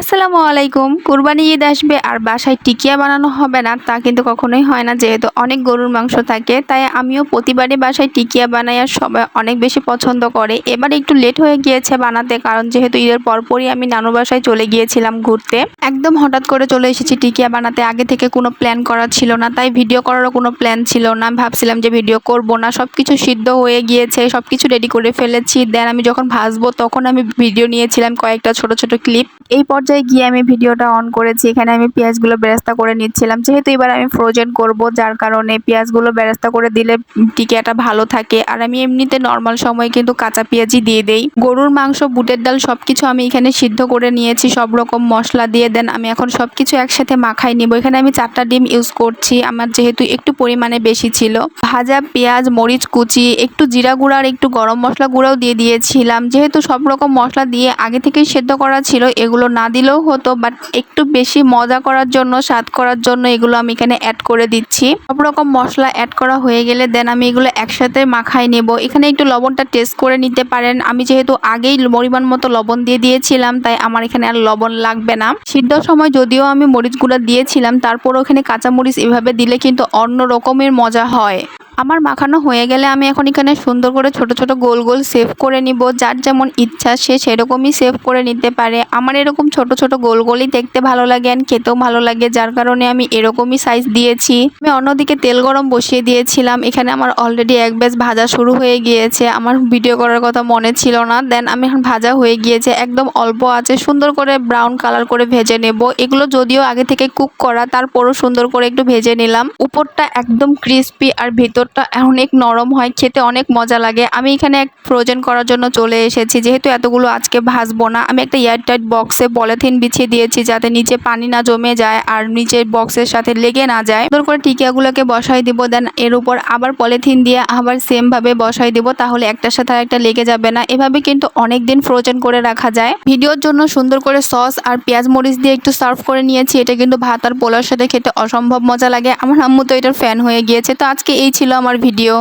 আসসালামু আলাইকুম। কুরবানি ঈদ আসবে আর বাসায় টিকিয়া বানানো হবে না, তা কিন্তু কখনোই হয় না। যেহেতু অনেক গরুর মাংস থাকে, তাই আমিও প্রতিবারই বাসায় টিকিয়া বানাই আর সবাই অনেক বেশি পছন্দ করে। এবার একটু লেট হয়ে গিয়েছে বানাতে, কারণ যেহেতু ঈদের পরপরই আমি নানু বাসায় চলে গিয়েছিলাম ঘুরতে। একদম হঠাৎ করে চলে এসেছি টিকিয়া বানাতে, আগে থেকে কোনো প্ল্যান করা ছিল না, তাই ভিডিও করারও কোনো প্ল্যান ছিল না। ভাবছিলাম যে ভিডিও করব না সব কিছু সিদ্ধ হয়ে গিয়েছে সব কিছু রেডি করে ফেলেছি। দেন আমি যখন ভাজবো তখন আমি ভিডিও নিয়েছিলাম কয়েকটা ছোট ছোট ক্লিপ এই পর্যায়ে গিয়ে আমি ভিডিওটা অন করেছি। এখানে আমি পেঁয়াজগুলো বেরেস্তা করে নিচ্ছিলাম। যেহেতু এবার আমি ফ্রোজেন করব, যার কারণে পেঁয়াজগুলো বেরেস্তা করে দিলে টিকিয়াটা ভালো থাকে। আর আমি এমনিতে নর্মাল সময় কিন্তু কাঁচা পেঁয়াজই দিয়ে দেই। গরুর মাংস, বুটের ডাল সব কিছু আমি এখানে সিদ্ধ করে নিয়েছি। সব রকম মশলা দিয়ে দেন। আমি এখন সব কিছু একসাথে মাখাই নিব। এখানে আমি চারটা ডিম ইউজ করছি। আমার যেহেতু একটু পরিমাণে বেশি ছিল। ভাজা পেঁয়াজ, মরিচ কুচি, একটু জিরা গুঁড়া আর একটু গরম মশলা গুঁড়াও দিয়ে দিয়েছিলাম। যেহেতু সব রকম মশলা দিয়ে আগে থেকেই সেদ্ধ করা ছিল, এগুলো না দিলেও হতো বাট একটু বেশি মজা করার জন্য, স্বাদ করার জন্য এগুলো আমি এখানে অ্যাড করে দিচ্ছি। সব রকম মশলা অ্যাড করা হয়ে গেলে দেন আমি এগুলো একসাথে মাখাই নেব। এখানে একটু লবণটা টেস্ট করে নিতে পারেন। আমি যেহেতু আগেই পরিমাণ মতো লবণ দিয়ে দিয়েছিলাম, তাই আমার এখানে আর লবণ লাগবে না। সিদ্ধ সময় যদিও আমি মরিচ গুঁড়া দিয়েছিলাম, তারপরও এখানে কাঁচা মরিচ এভাবে দিলে কিন্তু অন্য রকমের মজা হয়। আমার মাখানো হয়ে গেলে আমি এখন এখানে সুন্দর করে ছোট ছোট গোল গোল সেভ করে নিব। যার যেমন ইচ্ছা সে সেরকমই সেভ করে নিতে পারে। আমার এরকম ছোট ছোট গোল গোলই দেখতে ভালো লাগে আর খেতেও ভালো লাগে। যার কারণে আমি এরকমই সাইজ দিয়েছি। আমি অন্যদিকে তেল গরম বসিয়ে দিয়েছিলাম। এখানে আমার অলরেডি এক ব্যাচ ভাজা শুরু হয়ে গিয়েছে। আমার ভিডিও করার কথা মনে ছিল না। দেন আমি এখন ভাজা হয়ে গিয়েছে। একদম অল্প আছে। সুন্দর করে ব্রাউন কালার করে ভেজে নেব। এগুলো যদিও আগে থেকে কুক করা, তারপরও সুন্দর করে একটু ভেজে নিলাম। উপরটা একদম ক্রিস্পি আর ভিতরটা অনেক নরম হয়, খেতে অনেক মজা লাগে। আমি এখানে এক ফ্রোজেন করার জন্য চলে এসেছি, যেহেতু এতগুলো আজকে ভাজবো না, আমি একটা এয়ারটাইট বক্সে পলিথিন বিছিয়ে দিয়েছি যাতে নিচে পানি না জমে যায় আর নিচের বক্সের সাথে লেগে না যায়। সুন্দর করে টিকিয়াগুলোকে বসাই দিব দেন এর উপর আবার পলিথিন দিয়ে আবার সেম ভাবে বসাই দিব, তাহলে একটার সাথে একটা লেগে যাবে না। এভাবে কিন্তু অনেক দিন ফ্রোজেন করে রাখা যায়। ভিডিওর জন্য সুন্দর করে সস আর পেঁয়াজ মরিচ দিয়ে একটু সার্ভ করে নিয়েছি, এটা কিন্তু ভাত আর পোলার সাথে খেতে অসম্ভব মজা লাগে। আমার আম্মু তো এটার ফ্যান হয়ে গিয়েছে, তো আজকে এই ছিল আমার ভিডিও